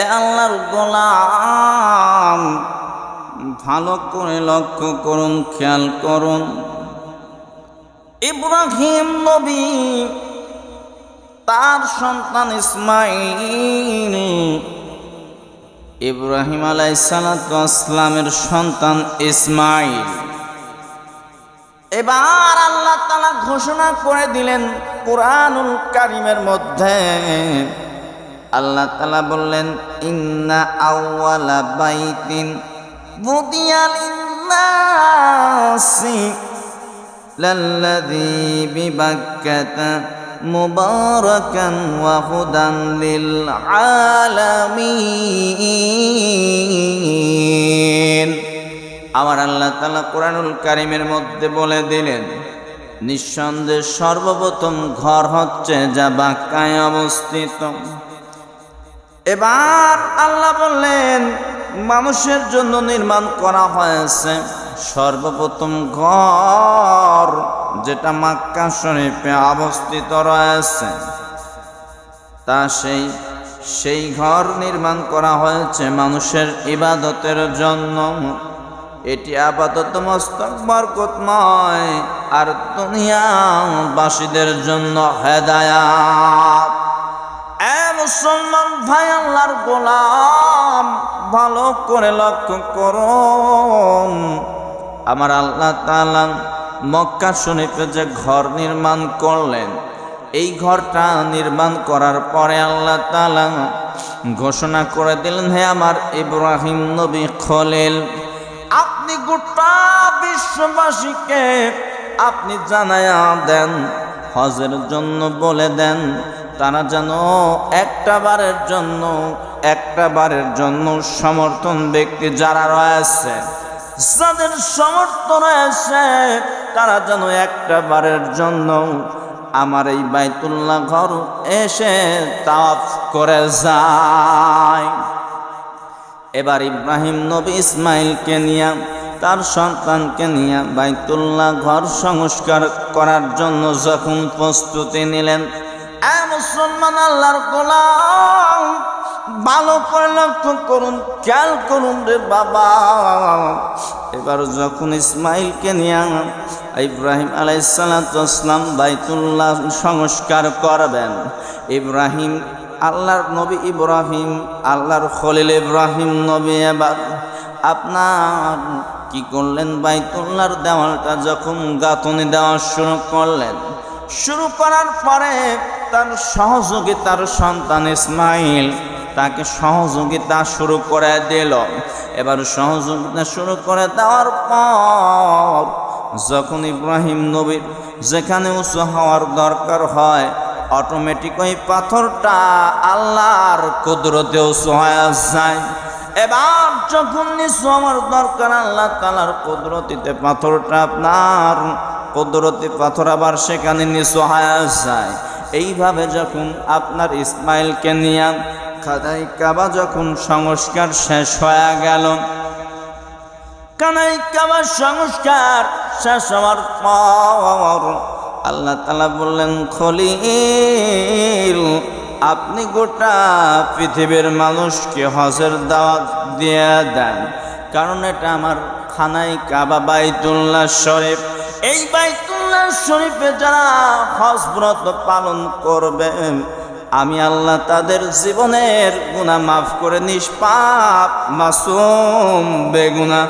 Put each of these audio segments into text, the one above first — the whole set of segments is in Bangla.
এ আল্লাহর গোলাম, ভালো করে লক্ষ্য করুন, খেয়াল করুন। ইব্রাহিম নবী, তার সন্তান ইসমাইল, ইব্রাহিম আলাইসালামের সন্তান ইসমাইল। এবার আল্লাহ তালা ঘোষণা করে দিলেন, কোরআনুল কারিমের মধ্যে আল্লাহ তালা বললেন, ইন্না আউয়ালা বাইতিন আমার আল্লাহ তাআলা কোরআনুল কারিমের মধ্যে বলে দিলেন, নিঃসন্দেহে সর্বপ্রথম ঘর হচ্ছে যা বাক্কায় অবস্থিত। এবার আল্লাহ বললেন, মানুষের জন্য নির্মাণ করা হয়েছে সর্বপ্রথম ঘর যেটা মাক্কা শরীফে অবস্থিত রয়েছে। তা সেই সেই ঘর নির্মাণ করা হয়েছে মানুষের ইবাদতের জন্য। এটি আপাতত মস্তক বরকতময় আর দুনিয়াবাসীদের জন্য হেদায়াত। ভাই আল্লাহর গোলাম, ভালো করে লক্ষ্য করুন। আমার আল্লাহ তাআলা মক্কা শরীফে যে ঘর নির্মাণ করলেন, এই ঘরটা নির্মাণ করার পরে আল্লাহ তাআলা ঘোষণা করে দিলেন, হে আমার ইব্রাহিম নবী খলিল, আপনি গোটা বিশ্ববাসীকে আপনি জানায়া দেন, হজের জন্য বলে দেন তারা যেন একটা বারের জন্য, একটা বারের জন্য সমর্থন ব্যক্তি যারা রয়েছে, যাদের সমর্থন রয়েছে, তারা যেন একটা বারের জন্য আমার এই বাইতুল্লাহ ঘর এসে তাফ করে যায়। এবার ইব্রাহিম নবী ইসমাইলকে নিয়ে, তার সন্তানকে নিয়ে বাইতুল্লাহ ঘর সংস্কার করার জন্য যখন প্রস্তুতি নিলেন মুসলমান আল্লাহর গোলাম, ভালো করে লক্ষ্য করুন, খেয়াল করুন রে বাবা। এবার যখন ইসমাইলকে নিয়ে ইব্রাহিম আলাইসালাম বাইতুল্লাহ সংস্কার করবেন, ইব্রাহিম, আল্লাহর নবী ইব্রাহিম, আল্লাহর খলিল ইব্রাহিম নবী এবার আপনার কি করলেন? বাইতুল্লাহর দেওয়ালটা যখন গাঁথনি দেওয়া শুরু করলেন, শুরু করার পরে তার সহযোগিতার সন্তান ইসমাইল তাকে সহযোগিতা শুরু করে দিল। এবার সহযোগিতা শুরু করে দেওয়ার পর যখন ইব্রাহিম নবীর যেখানে উঁচু হওয়ার দরকার হয় অটোমেটিক ওই পাথরটা আল্লাহর কুদরতে উঁচু হয়ে যায়। এবার যখন নিচু আমার দরকার, আল্লাহ তালার কুদরতিতে পাথরটা আপনার কুদরতি পাথর আবার সেখানে নিচু হয়ে যায়। এইভাবে যখন আপনার ইসমাইলকে নিয়ে খাদাই কাবা যখন সংস্কার শেষ হয়ে গেল কানাই কাবার সংস্কার শেষ হওয়ার পর আল্লাহ তালা বললেন, খলিল, আপনি গোটা পৃথিবীর মানুষকে হজের দাওয়াত দিয়ে দেন। কারণ এটা আমার খানাই কাবা বাইতুল্লাহ শরীফ। এই বাইতুল্লাহ শরীফে যারা হজ ব্রত পালন করবে, আমি আল্লাহ তাদের জীবনের গুণা মাফ করে নিষ্পাপ, মাসুম বেগুনা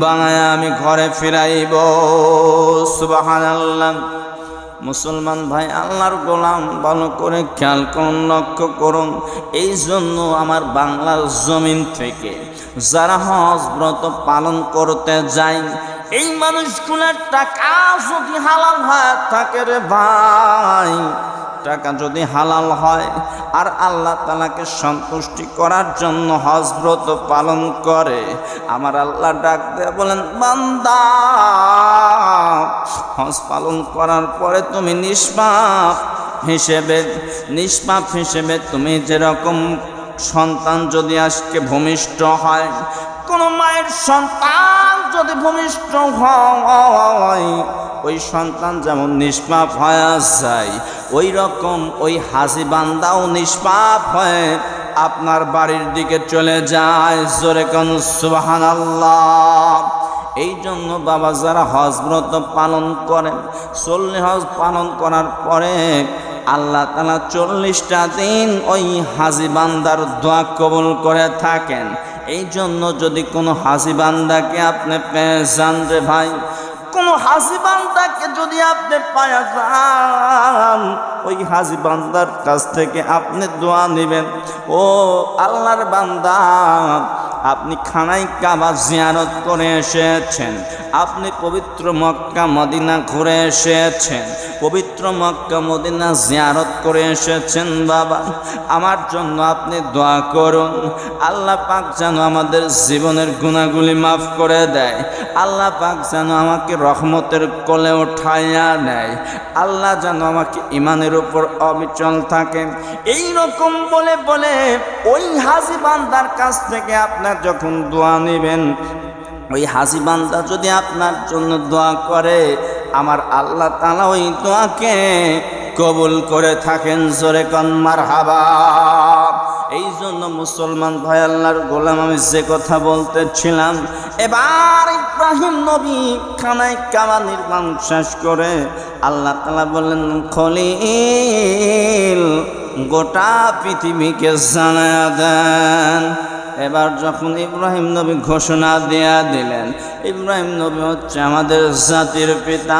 বানায় আমি ঘরে ফিরাইব। সুবাহান আল্লাহ মুসলমান ভাই, আল্লাহর গোলাম, ভালো করে খেয়াল করুন, লক্ষ্য করুন। এই জন্য আমার বাংলার জমিন থেকে যারা হজ ব্রত পালন করতে যায় এই মানুষগুলোর টাকা যদি হালাল হয়, থাকে রে ভাই। টাকা যদি হালাল হয়, আর আল্লাহ তালাকে সন্তুষ্টি করার জন্য হজ ব্রত পালন করে, আমার আল্লাহ ডাক দিয়ে বলেন, বান্দা, হজ পালন করার পরে তুমি নিষ্পাপ হিসেবে নিষ্পাপ হিসেবে তুমি যেরকম সন্তান যদি আজকে ভূমিষ্ঠ হয়, কোনো মায়ের সন্তান যদি ভূমিষ্ঠ হয়, ওই সন্তান যেমন নিষ্পাপ হয়ে যায়, ওই রকম ওই হাসি বান্দাও নিষ্পাপ হয়ে আপনার বাড়ির দিকে চলে যায়। জোরে কোন সুবাহান আল্লাহ এই জন্য বাবা যারা হজ ব্রত পালন করেন, চল্লিশ হজ পালন করার পরে আল্লাহ তালা চল্লিশটা দিন ওই হাজি বান্দার দোয়া কবুল করে থাকেন। এই জন্য যদি কোনো হাসিবান্দাকে আপনি পেয়ে যান রে ভাই, কোনো হাসিবান্দাকে যদি আপনি পায়া যান, ওই হাসিবান্দার কাছ থেকে আপনি দোয়া নেবেন। ও আল্লাহর বান্দা আপনি খানাই কাবা জিয়ারত করে এসেছেন। আপনি পবিত্র মক্কা, মদিনা ঘুরে এসেছেন। পবিত্র মক্কা, মদিনা জিয়ারত করে এসেছেন, বাবা। আমার জন্য আপনি দোয়া করুন। আল্লাহ পাক যেন আমাদের জীবনের গুণাগুলি মাফ করে দেয়। আল্লাহ পাক যেন আমাকে রহমতের কোলে উঠাইয়া নেয়। আল্লাহ যেন আমাকে ইমানের উপর অবিচল থাকেন। এই রকম বলে বলে ওই হাজি বান্দার কাছ থেকে আপনার যখন দোয়া নেবেন, ওই হাসি বান্দা যদি আপনার জন্য দোয়া করে, আমার আল্লাহ তালা ওই দোয়াকে কবুল করে থাকেন, জোরে কন্মার হাবা এই জন্য মুসলমান ভাই, আল্লাহর গোলাম, আমি যে কথা বলতেছিলাম, এবার ইব্রাহিম নবী খানায় কাবা নির্মাণ শেষ করে আল্লাহ তালা বললেন, খলিল, গোটা পৃথিবীকে জানায়া দেন। এবার যখন ইব্রাহিম নবী ঘোষণা দেয়া দিলেন, ইব্রাহিম নবী হচ্ছে আমাদের জাতির পিতা।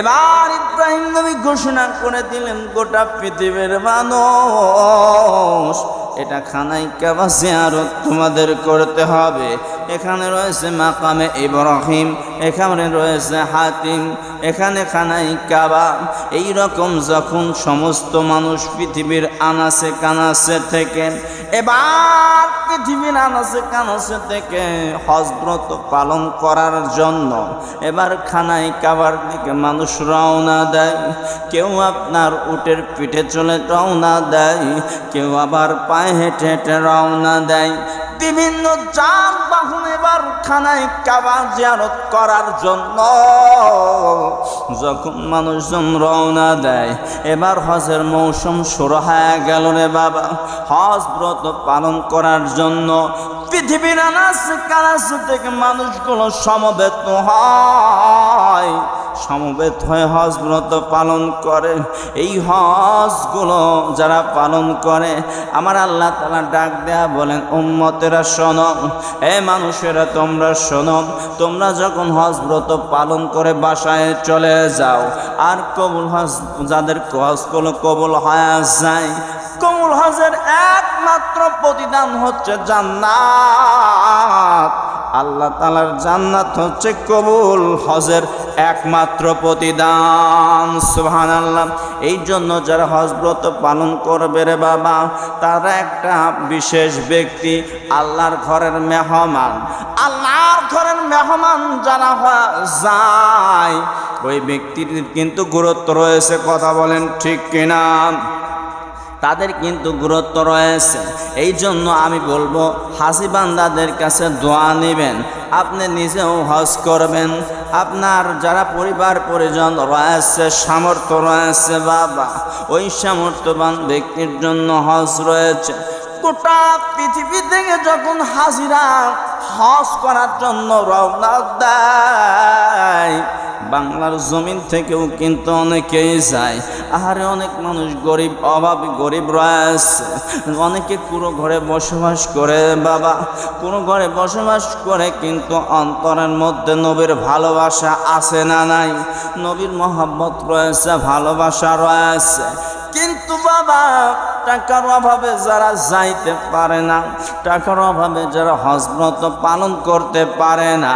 এবার ইব্রাহিম নবী ঘোষণা করে দিলেন, গোটা পৃথিবীর মানুষ, এটা খানাই কাবা জিয়ারত তোমাদের করতে হবে। এখানে রয়েছে মাকামে ইব্রাহিম, এখানে রয়েছে হাতিম, এখানে খানাই কাবা। এই রকম যখন সমস্ত মানুষ পৃথিবীর আনাসে কানাসে থেকে, এবার পৃথিবীর আনাসে কানাসে থেকে হজব্রত পালন করার জন্য এবার খানাই কাবার দিকে মানুষ রওনা দেয়। কেউ আপনার উটের পিঠে চলে রওনা দেয়, কেউ আবার পায়ে হেঁটে হেঁটে রওনা দেয়। বিভিন্ন যান বাহন এবার খানায় কাবা জিয়ারত করার জন্য। যখন মানুষজন রওনা দেয়, এবার হজের মৌসুম শুরু হয়ে গেল রে বাবা। হজ ব্রত পালন করার জন্য পৃথিবীর আনাস কানাস থেকে মানুষগুলো সমবেত হয়। সমবেত হয়ে হজ ব্রত পালন করে। এই হজগুলো যারা পালন করে, আমার আল্লাহ তালা ডাক দেয়া বলেন, উম্মতেরা শোনো, এ মানুষেরা তোমরা শোনো, তোমরা যখন হজ ব্রত পালন করে বাসায় চলে যাও, আর কবুল হজ, যাদের হজগুলো কবুল হয়ে যায়, কবুল হজের একমাত্র প্রতিদান হচ্ছে জান্নাত। আল্লাহ তালার জান্নাত হচ্ছে কবুল, হজের একমাত্র প্রতিদান। সুহান আল্লাহ এই জন্য যারা হজ ব্রত পালন করবে রে বাবা, তারা একটা বিশেষ ব্যক্তি, আল্লাহর ঘরের মেহমান। আল্লাহর ঘরের মেহমান যারা যায়। ওই ব্যক্তির কিন্তু গুরুত্ব রয়েছে, কথা বলেন ঠিক কিনা? তাদের কিন্তু গুরুত্ব রয়েছে। এই জন্য আমি বলব, হাসি বান্দাদের কাছে দোয়া নেবেন। আপনি নিজেও হজ করবেন। আপনার যারা পরিবার পরিজন রয়েছে, সামর্থ্য রয়েছে, বাবা, ওই সামর্থ্যবান ব্যক্তির জন্য হজ রয়েছে। গোটা পৃথিবী থেকে যখন হাজিরা হজ করার জন্য রওনা দেয় বাংলার জমিন থেকেও কিন্তু অনেকেই যায়। আহারে অনেক মানুষ গরিব, অভাবী গরিব রয়েছে। অনেকে পুরো ঘরে বসবাস করে, বাবা। পুরো ঘরে বসবাস করে কিন্তু অন্তরের মধ্যে নবীর ভালোবাসা আছে না নাই? নবীর মহাব্বত রয়েছে, ভালোবাসা রয়েছে। কিন্তু বাবা টাকার অভাবে যারা যাইতে পারে না, টাকার অভাবে যারা হজব্রত পালন করতে পারে না,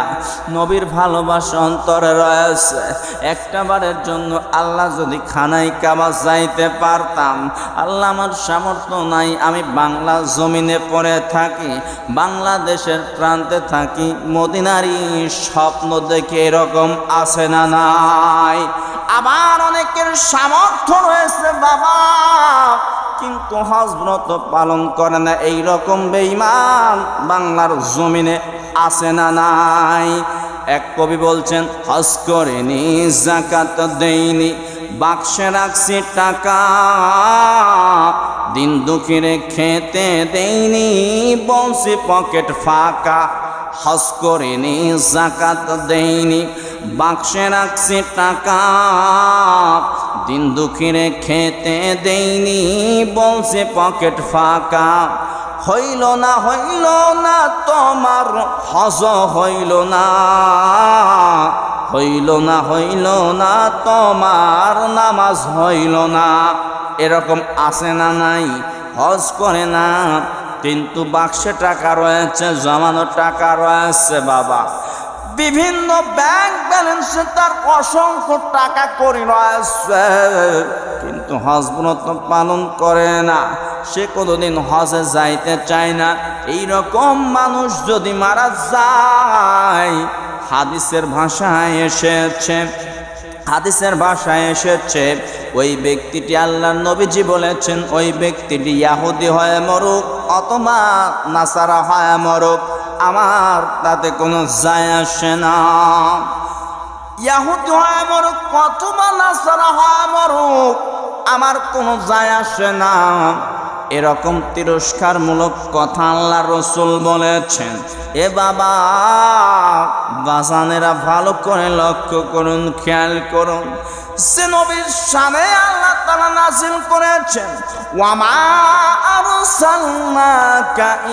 নবীর ভালোবাসা অন্তরে রয়েছে। একটা বারের জন্য আল্লাহ যদি খানাই কাবা যাইতে পারতাম, আল্লাহ আমার সামর্থ্য নাই, আমি বাংলা জমিনে পড়ে থাকি, বাংলাদেশের প্রান্তে থাকি, মদিনারি স্বপ্ন দেখে এরকম আছে না নাই? আবার অনেকের সামর্থ্য রয়েছে, বাবা। কিন্তু হজ ব্রত পালন করে না। এই রকম বেঈমান বাংলার জমিনে আসে না নাই। এক কবি বলছেন, হজ করেনি জাকাত দেইনি, বাক্সে রাখছি টাকা, দিন দুঃখীরে খেতে দেইনি, বলছি পকেট ফাঁকা, হজ করিনি জাকাত দেইনি বাক্সে রাখছি টাকা। দিন দুঃখীরে খেতে দেইনি, বলছে পকেট ফাঁকা। হইল না হইল না, তোমার হজ হইল না। হইল না হইল না, তোমার নামাজ হইল না। এরকম আছে না নাই? হজ করে না। কিন্তু বাক্সে টাকা রয়েছে, জমানো টাকা রয়েছে, বাবা। বিভিন্ন ব্যাংক ব্যালেন্সে তার অসংখ্য টাকা করে রয়েছে কিন্তু হজ ব্রত পালন করে না। সে কোনোদিন হজে যাইতে চায় না। এই রকম মানুষ যদি মারা যায়, হাদিসের ভাষায় এসেছে, হাদিসের ভাষায় এসেছে, ওই ব্যক্তিটি আল্লাহ নবীজি বলেছেন, ওই ব্যক্তিটি ইয়াহুদি হয়ে মরুক অথবা নাসারা হয় মরুক। আমার তাতে কোনো যায় আসে না। ইয়াহুদি হয়ে মরুক অথবা নাসারা হয়ে মরুক আমার কোনো যায় আসে না। এরকম তিরস্কারমূলক কথা আল্লাহ রসুল বলেছেন। এ বাবা, বাজানেরা ভালো করে লক্ষ্য করুন, খেয়াল করুন। সে নবীর সামনে নাজিল করেছেন, ওয়ামা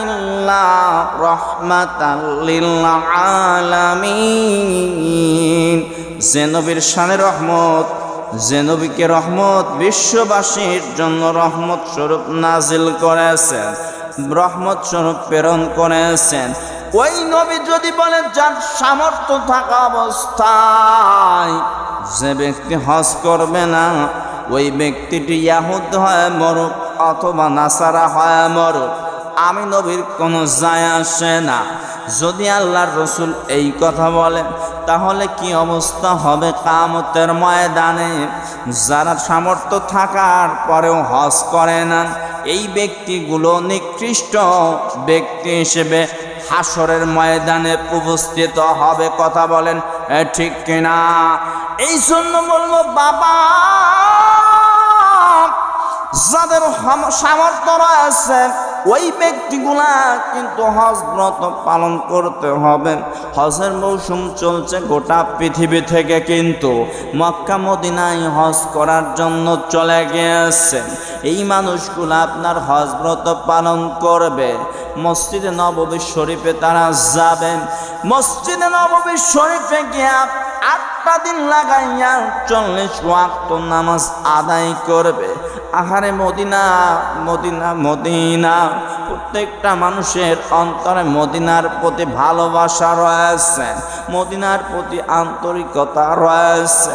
ইল্লা রাহমাতাল লিল আলামিন যে নবীর শানে রহমত, যে নবীকে রহমত বিশ্ববাসীর জন্য রহমত স্বরূপ নাজিল করেছেন, রহমত স্বরূপ প্রেরণ করেছেন। ওই নবী যদি বলেন, যার সামর্থ্য থাকা অবস্থায় যে ব্যক্তি হজ করবে না ওই ব্যক্তিটি ইয়াহুদ হয় মরুক অথবা নাসারা হয় মরুক আমি নবীর কোনো যায় আসে না। যদি আল্লাহর রসুল এই কথা বলেন, তাহলে কি অবস্থা হবে কামতের ময়দানে? যারা সামর্থ্য থাকার পরেও হজ করে না, এই ব্যক্তিগুলো নিকৃষ্ট ব্যক্তি হিসেবে হাসরের ময়দানে উপস্থিত হবে। কথা বলেন ঠিক কিনা? এই জন্য বলব, বাবা! যাদের সামর্থ্য রয়েছে, ওই ব্যক্তিগুলা কিন্তু হজ ব্রত পালন করতে হবে। হজের মৌসুম চলছে গোটা পৃথিবী থেকে কিন্তু। মক্কা, মদিনায় হজ করার জন্য চলে গিয়েছে। এই মানুষগুলো আপনার হজ ব্রত পালন করবে। মসজিদে নববী শরীফে তারা যাবেন মসজিদে নববী শরীফে গিয়া আটটা দিন লাগাইয়া চল্লিশ ওয়াক্ত নামাজ আদায় করবে। আহারে মদিনা মদিনা মদিনা। প্রত্যেকটা মানুষের অন্তরে মদিনার প্রতি ভালোবাসা রয়েছে, মদিনার প্রতি আন্তরিকতা রয়েছে।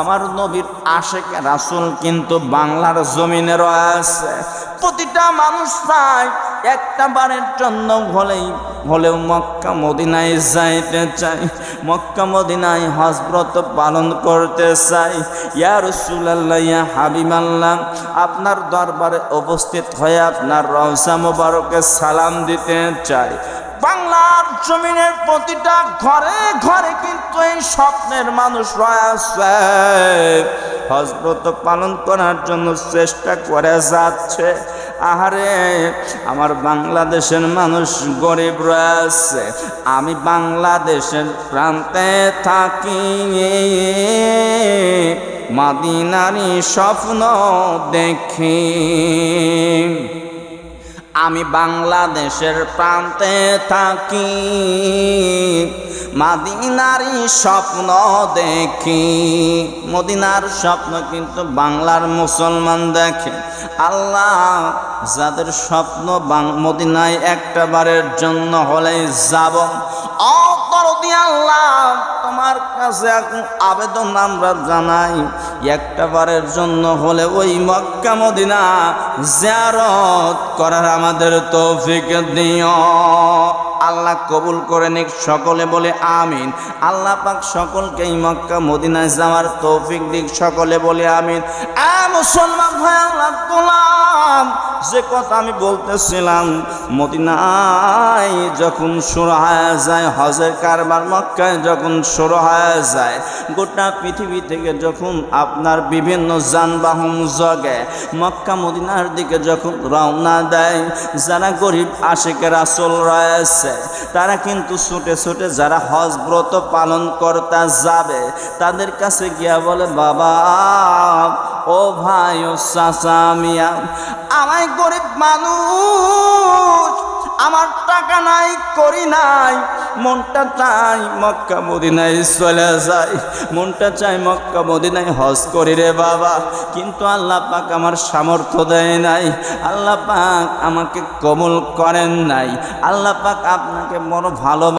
আমার নবীর আশেক রাসুল কিন্তু বাংলার জমিনে রয়েছে। প্রতিটা মানুষ চায় একটা বারের জন্য হলেই, হলেও মক্কা মদিনায় যাইতে চাই। মক্কা মদিনায় হজব্রত পালন করতে চাই। ইয়া রসুল্লাহ ইয়া হাবিমাল্লাহ আপনার দরবারে উপস্থিত হয়ে আপনার রওসা মোবারকে সালাম দিতে চাই। বাংলার জমিনের প্রতিটা ঘরে ঘরে কিন্তু এই স্বপ্নের মানুষ রয়েছে। হজব্রত পালন করার জন্য চেষ্টা করে যাচ্ছে। আহারে, আমার বাংলাদেশের মানুষ গরিব রয়েছে। আমি বাংলাদেশের প্রান্তে থাকি। মাদিনারি স্বপ্ন দেখি। আমি বাংলাদেশের প্রান্তে থাকি মাদিনারই স্বপ্ন দেখি। মদিনার স্বপ্ন কিন্তু বাংলার মুসলমান দেখে। আল্লাহ যাদের স্বপ্ন মদিনায় একটা বারের জন্য হলে যাব তোমার কাছে এখন আবেদন আমরা জানাই। একটা বারের জন্য হলে ওই মক্কা মদিনা জিয়ারত করার আমাদের তৌফিক দিও। আল্লাহ কবুল করে নিক সকলে বলে আমিন। আল্লাহ পাক সকলকে মক্কা মদিনায় যাওয়ার তৌফিক দিক সকলে বলে আমিন। আ মুসলমান ভাই, আল্লাহ যে কথা আমি বলতেছিলাম, মদিনায় যখন শুরু হয়ে যায়, হজের কারবার মক্কায় যখন শুরু হয়ে যায়, গোটা পৃথিবী থেকে যখন আপনার বিভিন্ন যানবাহন জগে, মক্কা মদিনার দিকে যখন রওনা দেয়, যারা গরিব আশেকের আসল রয়েছে, তারা কিন্তু ছুটে ছুটে যারা হজ ব্রত পালন করতে যাবে, তাদের কাছে গিয়া বলে, বাবা ও ভাই ও চাচা মিয়া, আমায় গরিব মানুষ, আমার টাকা নাই, করি নাই, মনটা চাই মক্কা মদিনায় চলে যায় মনটা চাই মক্কা মদিনায় হজ করি রে বাবা, কিন্তু আল্লাহ পাক আমার সামর্থ্য দেয় নাই, আল্লাহ পাক আমাকে কবল করেন নাই, আল্লাহ পাক আপনাকে বড় ভালো